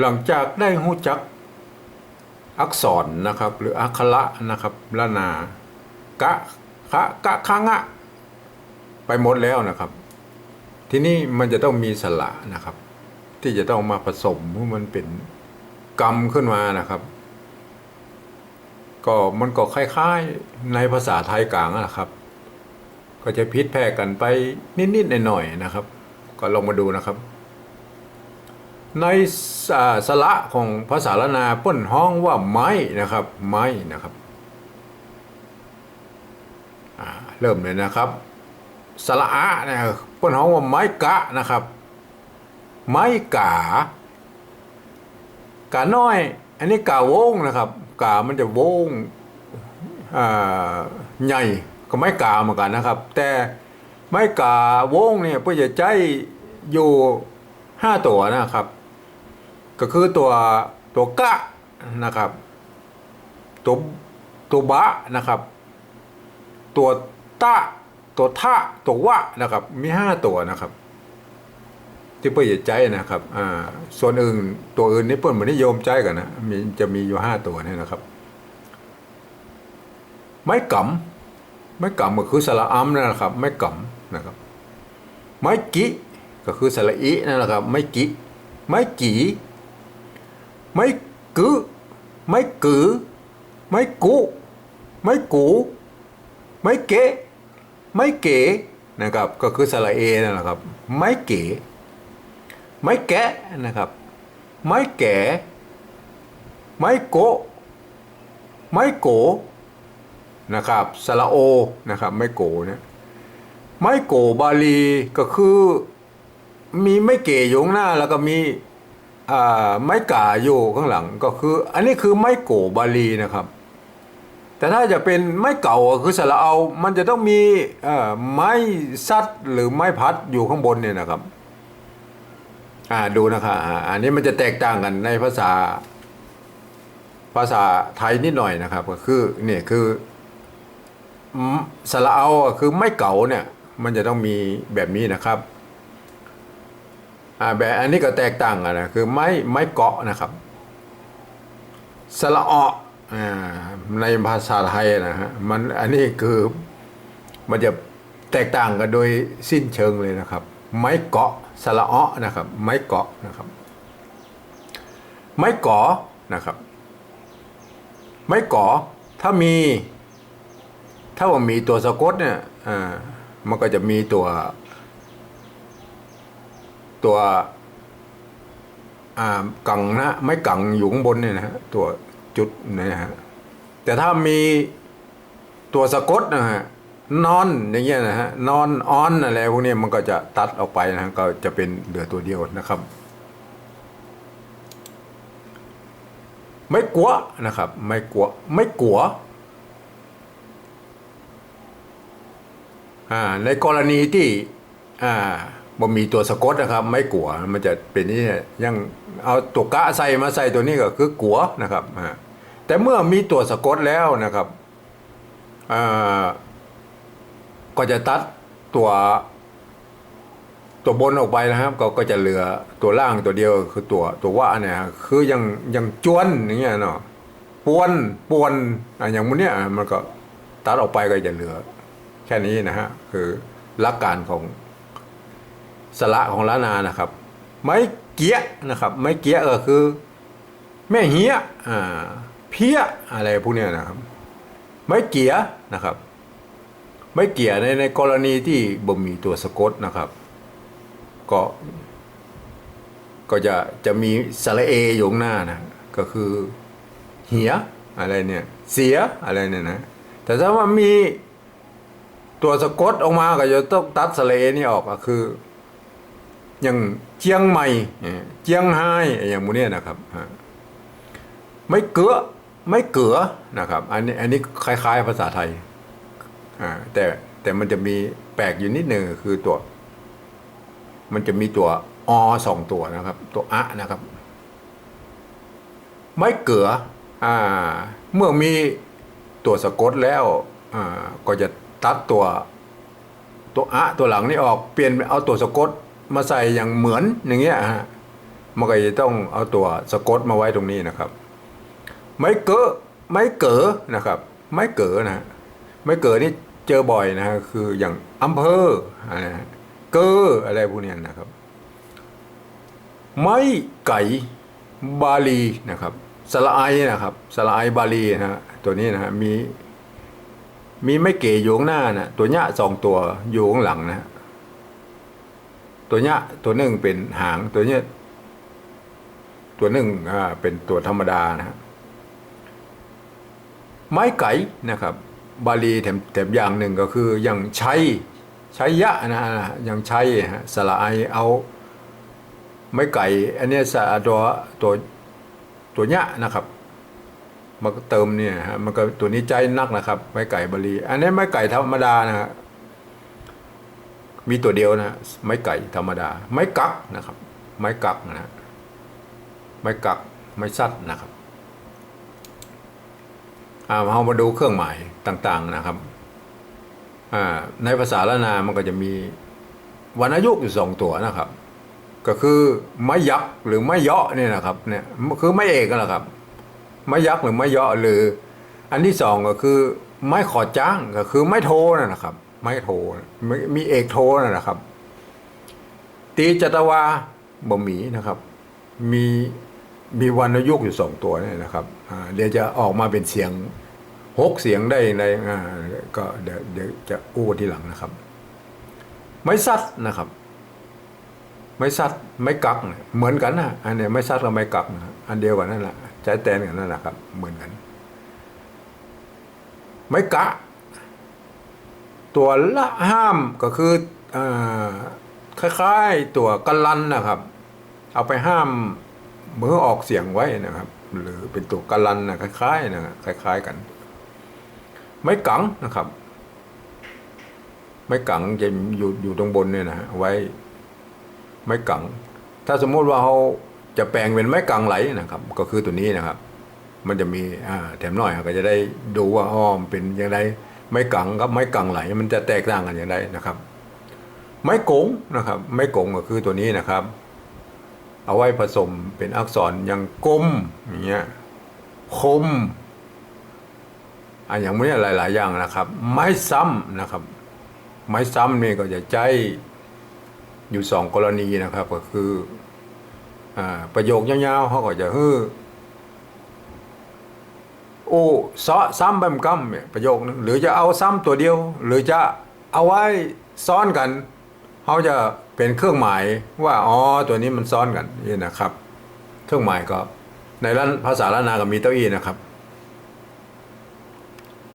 หลังจากได้หู้จักอักษรนะครับ หรืออักขระนะครับละนากะคะกะคะงะไปหมดแล้วนะครับ ทีนี้มันจะต้องมีสระนะครับ ที่จะต้องมาผสมให้มันเป็นกรรมขึ้นมานะครับ ก็มันก็คล้ายๆในภาษาไทยกลางนะครับ ก็จะพิษแพร่กันไปนิดๆหน่อยๆนะครับ ก็ลองมาดูนะครับ ในสระของภาษาละนาเปิ้นห้องว่าไม้นะครับไม้นะครับเริ่มเลยนะครับสระอะนะครับเปิ้นห้องว่าไม้กะนะครับ ไม้กากาน้อย อันนี้กาวงนะครับกามันจะวงใหญ่ก็ไม้กาเหมือนกันนะครับ แต่ไม้กาวงเนี่ยเพื่อจะใจอยู่ห้าตัวนะครับ ก็คือตัวตัวกะนะครับ ตัวตัวบะนะครับ ตัวตะตัวทะตัววะนะครับ มีห้าตัวนะครับ ที่เพื่อจะใจนะครับอ่าส่วนอื่นตัวอื่นนี่เพื่อนเหมือนนิยมใจกันนะมีจะมีอยู่ห้าตัวนี่นะครับ ไม้กำไม้กำก็คือสระอัมนะครับ ไม้กำนะครับ ไม้กิก็คือสระอีนั่นแหละครับ ไม้กิไม้กี ไม้กึไม้กือ ไม้กุ ไม้กู ไม้เกะไม้เก๋นะครับ ก็คือสระเอนั่นแหละครับ ไม้เก๋ไม้แกะนะครับ ไม้แก่ ไม้โกไม้โกนะครับสระโอนะครับไม้โกเนี่ยไม้โกบาลีก็คือมีไม้เก๋อยู่ข้างหน้าแล้วก็มี ไม้ก่าอยู่ข้างหลังก็คือ อันนี้คือไม้โกบาลีนะครับ แต่ถ้าจะเป็นไม้เก่าคือสระเอา มันจะต้องมีไม้ซัดหรือไม้พัดอยู่ข้างบนเนี่ยนะครับอ่าดูนะครับอ่าอันนี้มันจะแตกต่างกันในภาษา ภาษาไทยนิดหน่อยนะครับก็คือเนี่ยคือสระเอาคือไม่เก่าเนี่ยมันจะต้องมีแบบนี้นะครับ แบบอันนี้ก็แตกต่างกันนะคือไม้ไม้เกาะนะครับสระเอาะอ่าในภาษาไทยนะฮะมันอันนี้คือมันจะแตกต่างกันโดยสิ้นเชิงเลยนะครับ ไม้เกาะสระเอานะครับ ไม้เกาะนะครับ ไม้เกอนะครับ ไม้เกอถ้ามีถ้าว่ามีตัวสะกดเนี่ยอ่ามันก็จะมีตัว ตัวอ่ากังนะไม้กังอยู่ข้างบนเนี่ยนะฮะตัวจุดเนะฮะแต่ถ้ามีตัวสะกดนะฮะนอนอย่างเงี้ยนะฮะนอนออนอะไรพวกนี้มันก็จะตัดออกไปนะฮะก็จะเป็นเหลือตัวเดียวนะครับ ไม่กลัวนะครับ ไม่กลัวไม่กลัวอ่าในกรณีที่อ่า บ่มีตัวสะกดนะครับ ไม่กลัวมันจะเป็นนี่ยังเอาตัวกะใส่มาใส่ตัวนี้ก็คือกลัวนะครับแต่เมื่อมีตัวสะกดแล้วนะครับอ่าก็จะตัดตัว ตัวบนออกไปนะครับ ก็ก็จะเหลือตัวล่างตัวเดียวคือตัวตัวว่าเนี่ยคือยังยังจวนอย่างเงี้ยเนาะปวนปวนอะอย่างมันเนี้ยมันก็ตัดออกไปก็จะเหลือ แค่นี้นะฮะคือหลักการของ สระของล้านนานะครับ ไม้เกี้ยนะครับ ไม้เกี้ยก็คือ แม่เหี้ยอ่าเพี้ยอะไรพวกเนี้ยนะครับ ไม้เกียนะครับ ไม้เกียในในกรณีที่บ่มีตัวสะกดนะครับ ก็ ก็จะจะมีสระเออยู่หน้านะก็คือเหียอะไรเนี่ยเสียอะไรเนี่ยนะแต่ถ้าว่ามีตัวสะกดออกมาก็จะต้องตัดสระเอนี่ออกก็คือ อย่างเจียงใหม่เชียเจียงไฮ้อย่างมูเนี่ยนะครับไม่เกือไม่เกือนะครับอันนี้อันนี้คล้าย ๆ ภาษาไทยอ่าแต่แต่มันจะมีแปลกอยู่นิดหนึ่งคือตัว มันจะมีตัวอสองตัวนะครับ ตัวอะนะครับ ไม่เกืออ่า เมื่อมีตัวสะกดแล้วอ่าก็จะตัดตัว ตัวอะตัวหลังนี่ออกเปลี่ยนเอาตัวสะกด มาใส่อย่างเหมือนอย่างเงี้ยฮะมันก็จะต้องเอาตัวสะกดมาไว้ตรงนี้นะครับ ไม้เก๋อไม้เก๋อนะครับ ไม้เก๋อนะไม้เก๋อนี่เจอบ่อยนะฮะคืออย่างอำเภอเกออะไรพวกนี้นะครับ ไม้ไก่บาลีนะครับสละไอนะครับสละไอบาลีนะฮะตัวนี้นะฮะมีมีไม่เก๋อยู่ข้างหน้านะตัวเนี้ยสองตัวอยู่ข้างหลังนะฮะ ตัวเนี้ยตัวหนึ่งเป็นหางตัวเนี้ยตัวหนึ่งอ่าเป็นตัวธรรมดานะฮะไม้ไก่นะครับ บาลีแถมแถมอย่างหนึ่งก็คืออย่างชัยชัยยะนะฮะอย่างชัยฮะสละไอเอาไม้ไก่อันเนี้ยสะตัวตัวตัวเนี้ยนะครับมันก็เติมเนี่ยฮะมันก็ตัวนี้ใจนักนะครับ ไม้ไก่บาลี อันนี้ไม้ไก่ธรรมดานะฮะ มีตัวเดียวนะไม้ไก่ธรรมดา ไม้กักนะครับ ไม้กักนะไม้กักไม้ซัดนะครับอ่าเรามาดูเครื่องหมายต่างๆนะครับในภาษาละนามันก็จะมีวรรณยุกต์อยู่สองตัวนะครับ ก็คือไม้ยักษ์หรือไม้เยาะเนี่ยนะครับเนี่ยคือไม้เอกนะครับ ไม้ยักษ์หรือไม้เยาะหรือ อันที่สองก็คือไม้ขอจ้างก็คือไม้โทนะครับ ไม้โทมีมีเอกโทนะครับ ตีจัตวาบ่มีนะครับ มีมีวรรณยุกอยู่สองตัวนี่นะครับเดี๋ยวจะออกมาเป็นเสียงหกเสียงได้ในก็เดี๋ยวเดี๋ยวจะอู้ทีหลังนะครับ ไม้ซัดนะครับ ไม้ซัดไม้กักเหมือนกันนะอันนี้ไม้ซัดกับไม้กักนะอันเดียวกันนั่นแหละใจแตนกันนั่นแหละครับ เหมือนกัน ไม้กะ ตัวละห้ามก็คืออคล้ายๆตัวกันลันนะครับ เอาไปห้ามเมื่อออกเสียงไว้นะครับ หรือเป็นตัวกันลันนะคล้ายๆนะคล้าย ๆกัน ไม้กังนะครับ ไม้กังจะอยู่อยู่ตรงบนเนี่ยนะไว้ ไม้กัง ถ้าสมมุติว่าเขาจะแปลงเป็นไม้กังไหลนะครับ ก็คือตัวนี้นะครับ มันจะมีอ่าแถมหน่อยก็จะได้ดูว่าอ้อมเป็นย่างไร ไม้กังกับไม้กังไหลมันจะแตกต่างกันอย่างไรนะครับ ไม้กงนะครับ ไม้กงก็คือตัวนี้นะครับ เอาไว้ผสมเป็นอักษรอย่างกลมอย่างเงี้ยคมอันอย่างนี้หลาย ๆ อย่างนะครับ ไม้ซ้ำนะครับ ไม้ซ้ำนี่ก็จะใจอยู่สองกรณีนะครับ ก็คืออาประโยคยาวๆเขาก็จะฮือ โอ้ซอซ้ำแบมกัมเนี่ยประโยคนึงหรือจะเอาซ้ำตัวเดียว หรือจะเอาไว้ซ้อนกันเขาจะเป็นเครื่องหมายว่าอ๋อตัวนี้มันซ้อนกันนี่นะครับ เครื่องหมายก็ในร้านภาษาล้านนาก็มีเต้าอี้นะครับ